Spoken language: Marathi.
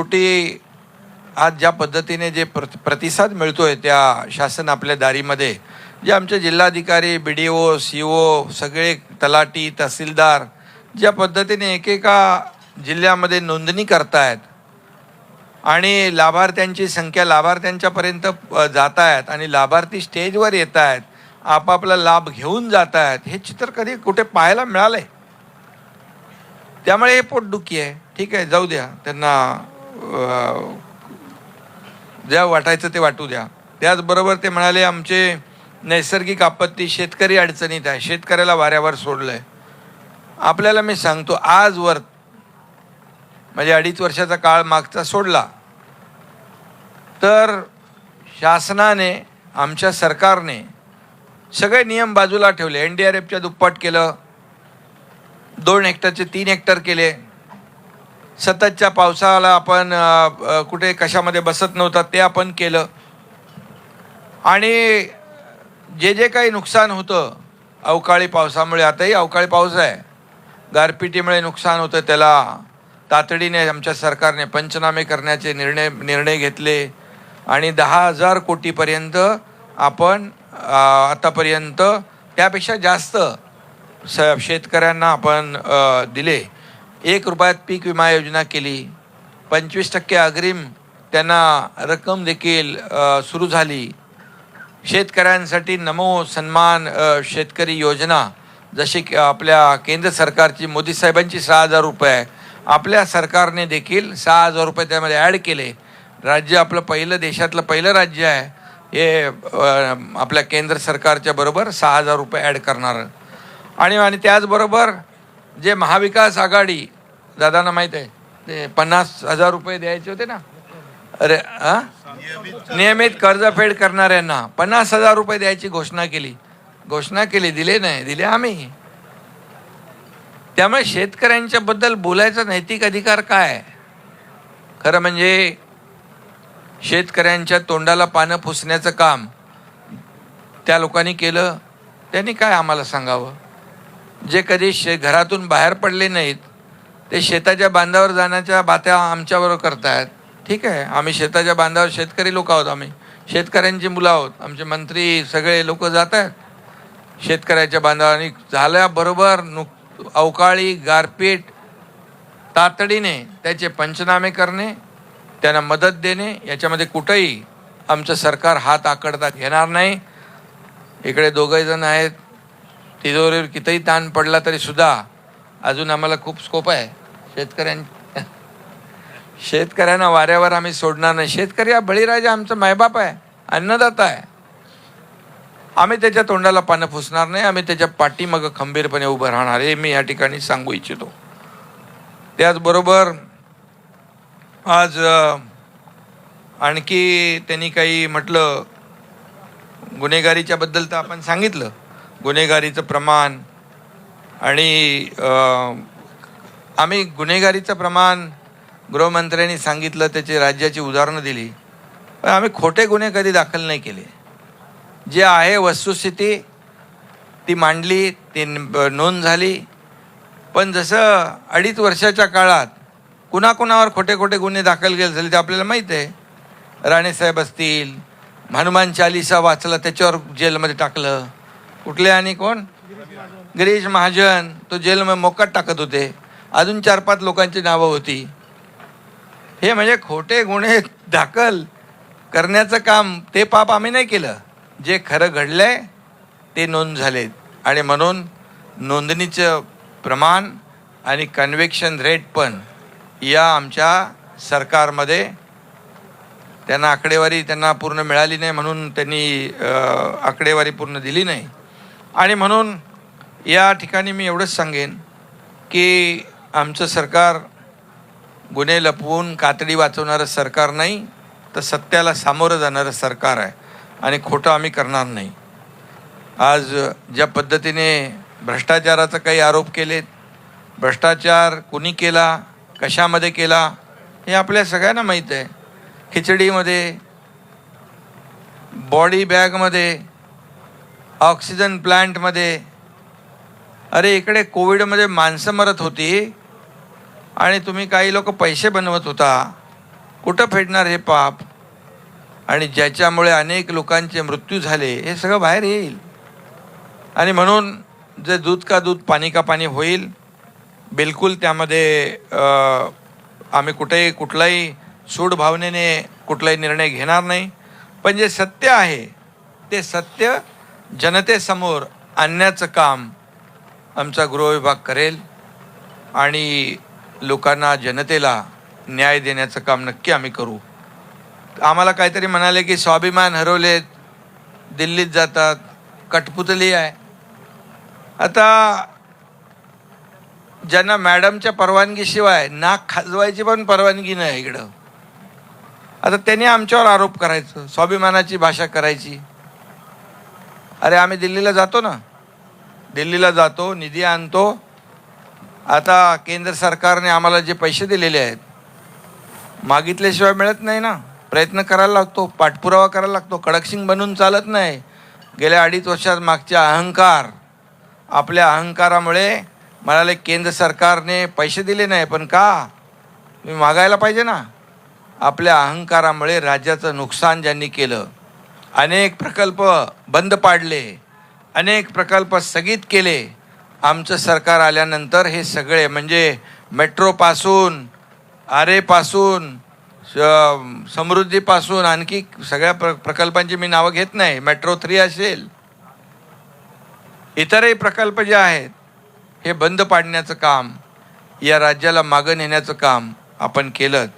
शेवटी आज ज्या पद्धतीने जे प्र प्रतिसाद आहे त्या शासन आपल्या दारीमध्ये जे आमचे जिल्हाधिकारी बी डी ओ सी ओ सगळे तलाटी तहसीलदार ज्या पद्धतीने एकेका जिल्ह्यामध्ये नोंदणी करतायत आणि लाभार्थ्यांची संख्या लाभार्थ्यांच्यापर्यंत जात आहेत आणि लाभार्थी स्टेजवर येत आहेत आपापला लाभ घेऊन जात आहेत हे चित्र कधी कुठे पाहायला मिळालंय? त्यामुळे हे पोटदुखी आहे. ठीक आहे जाऊ द्या. त्यांना ज्या वाटायचं ते वाटू द्या. त्याचबरोबर ते म्हणाले आमचे नैसर्गिक आपत्ती शेतकरी अडचणीत आहे. शेतकऱ्याला वाऱ्यावर सोडलं आहे आपल्याला मी सांगतो आजवर म्हणजे अडीच वर्षाचा काळ मागचा सोडला. तर शासनाने आमच्या सरकारने सगळे नियम बाजूला ठेवले. एन डी आर एफच्या दुप्पट केलं. दोन हेक्टरचे तीन हेक्टर केले. सततच्या पावसाला आपण कुठे कशामध्ये बसत नव्हता ते आपण केलं. आणि जे जे काही नुकसान होतं अवकाळी पावसामुळे आताही अवकाळी पाऊस आहे. गारपिटीमुळे नुकसान होतं त्याला. तातडीने आमच्या सरकारने पंचनामे करण्याचे निर्णय निर्णय घेतले. आणि दहा हजार कोटीपर्यंत आपण आतापर्यंत त्यापेक्षा जास्त स शेतकऱ्यांना आपण दिले. एक रुपयात पीक विमा योजना केली. पंचवीस टक्के अग्रिम त्यांना रक्कम देखील सुरू झाली. शेतकऱ्यांसाठी नमो सन्मान शेतकरी योजना जशी की आपल्या केंद्र सरकारची मोदी साहेबांची सहा हजार रुपये. आहे आपल्या सरकारने देखील सहा हजार रुपये त्यामध्ये ॲड केले. राज्य आपलं पहिलं देशातलं पहिलं राज्य आहे. हे आपल्या केंद्र सरकारच्या बरोबर सहा हजार रुपये ॲड करणार. आणि आणि त्याचबरोबर जे महाविकास आघाडी दादांना माहीत आहे ते पन्नास हजार रुपये द्यायचे होते ना? अरे नियमित कर्जफेड करणाऱ्यांना पन्नास हजार रुपये द्यायची घोषणा केली. घोषणा केली दिले नाही दिले आम्ही. त्यामुळे शेतकऱ्यांच्या बद्दल बोलायचा नैतिक अधिकार काय? खरं म्हणजे शेतकऱ्यांच्या तोंडाला पानं पुसण्याचं काम त्या लोकांनी केलं. त्यांनी काय आम्हाला सांगावं? जे कधी शे घरातून बाहेर पडले नाहीत ते शेताच्या बांधावर जाण्याच्या बात्या आमच्याबरोबर करतायत. ठीक आहे आम्ही शेताच्या बांधावर शेतकरी लोक आहोत आम्ही. शेतकऱ्यांची मुलं आहोत. आमचे मंत्री सगळे लोक जात आहेत शेतकऱ्याच्या बांधावर आणि झाल्याबरोबर नुक अवकाळी गारपीट तातडीने त्याचे पंचनामे करणे त्यांना मदत देणे याच्यामध्ये कुठंही आमचं सरकार हात आकडता घेणार नाही. इकडे दोघंही जण आहेत. तिजोरीवर कितीही ताण पडला तरी सुद्धा अजून आम्हाला खूप स्कोप आहे. शेतकऱ्यां शेतकऱ्यांना वाऱ्यावर आम्ही सोडणार नाही. शेतकरी हा बळीराजा आमचा मायबाप आहे अन्नदाता आहे. आम्ही त्याच्या तोंडाला पानं फुसणार नाही आम्ही त्याच्या पाठीमागं खंबीरपणे उभं राहणार हे मी या ठिकाणी सांगू इच्छितो. त्याचबरोबर आज आणखी त्यांनी काही म्हटलं गुन्हेगारीच्या बद्दल तर आपण सांगितलं. गुन्हेगारीचं प्रमाण आणि आम्ही गुन्हेगारीचं प्रमाण गृहमंत्र्यांनी सांगितलं त्याची राज्याची उदाहरणं दिली. पण आम्ही खोटे गुन्हे कधी दाखल नाही केले. जे आहे वस्तुस्थिती ती मांडली ती नोंद झाली. पण जसं अडीच वर्षाच्या काळात कुणाकुणावर खोटे खोटे गुन्हे दाखल केले झाले ते आपल्याला माहीत आहे. राणेसाहेब असतील हनुमान चालिसा वाचला त्याच्यावर जेलमध्ये टाकलं. कुठले आणि कोण? गिरीश महाजन. तो जेलमध्ये मोकाट टाकत होते. अजून चार पाच लोकांची नावं होती. हे म्हणजे खोटे गुन्हे दाखल करण्याचं काम ते पाप आम्ही नाही केलं. जे खरं घडलंय ते नोंद झाले आणि म्हणून नोंदणीचं प्रमाण आणि कन्व्हेक्शन रेट पण या आमच्या सरकारमध्ये त्यांना आकडेवारी त्यांना पूर्ण मिळाली नाही म्हणून त्यांनी आकडेवारी पूर्ण दिली नाही. आणि म्हणून या ठिकाणी मी एवढंच सांगेन की आमचं सरकार गुन्हे लपवून कातडी वाचवणारं सरकार नाही तर सत्याला सामोरं जाणारं सरकार आहे आणि खोटं आम्ही करणार नाही. आज ज्या पद्धतीने भ्रष्टाचाराचा काही आरोप केलेत भ्रष्टाचार कुणी केला कशामध्ये केला हे आपल्या सगळ्यांना माहीत आहे. खिचडीमध्ये बॉडी बॅगमध्ये ऑक्सिजन प्लांटमध्ये अरे इकडे कोविडमध्ये माणसं मरत होती आणि तुम्ही काही लोक पैसे बनवत होता. कुठं फेडणार हे पाप? आणि ज्याच्यामुळे अनेक लोकांचे मृत्यू झाले हे सगळं बाहेर येईल. आणि म्हणून जे दूध का दूध पाणी का पाणी होईल बिलकुल त्यामध्ये आम्ही कुठेही कुठलाही सूड भावनेने कुठलाही निर्णय घेणार नाही. पण जे सत्य आहे ते सत्य जनतेसमोर आणण्याचं काम आमचा गृहविभाग करेल आणि लोकांना जनतेला न्याय देण्याचं काम नक्की आम्ही करू. आम्हाला काहीतरी म्हणाले की स्वाभिमान हरवलेत दिल्लीत जातात कठपुतली आहे. आता ज्यांना मॅडमच्या परवानगीशिवाय नाक खाजवायची पण परवानगी नाही इकडं. आता त्यांनी आमच्यावर आरोप करायचं स्वाभिमानाची भाषा करायची. अरे आम्ही दिल्लीला जातो ना. दिल्लीला जातो निधी आणतो. आता केंद्र सरकारने आम्हाला जे पैसे दिलेले आहेत मागितल्याशिवाय मिळत नाही ना. प्रयत्न करायला लागतो पाठपुरावा करायला लागतो. कडकसिंग बनून चालत नाही. गेल्या अडीच वर्षात मागच्या अहंकार आपल्या अहंकारामुळे म्हणाले केंद्र सरकारने पैसे दिले नाही पण का? मी मागायला पाहिजे ना. आपल्या अहंकारामुळे राज्याचं नुकसान ज्यांनी केलं अनेक प्रकल्प बंद पाडले अनेक प्रकल्प स्थगित केले. आमचं सरकार आल्यानंतर हे सगळे म्हणजे मेट्रोपासून आरेपासून समृद्धीपासून आणखी सगळ्या प्र प्रकल्पांची मी नावं घेत नाही. मेट्रो थ्री असेल इतरही प्रकल्प जे आहेत हे बंद पाडण्याचं काम या राज्याला मागं नेण्याचं काम आपण केलं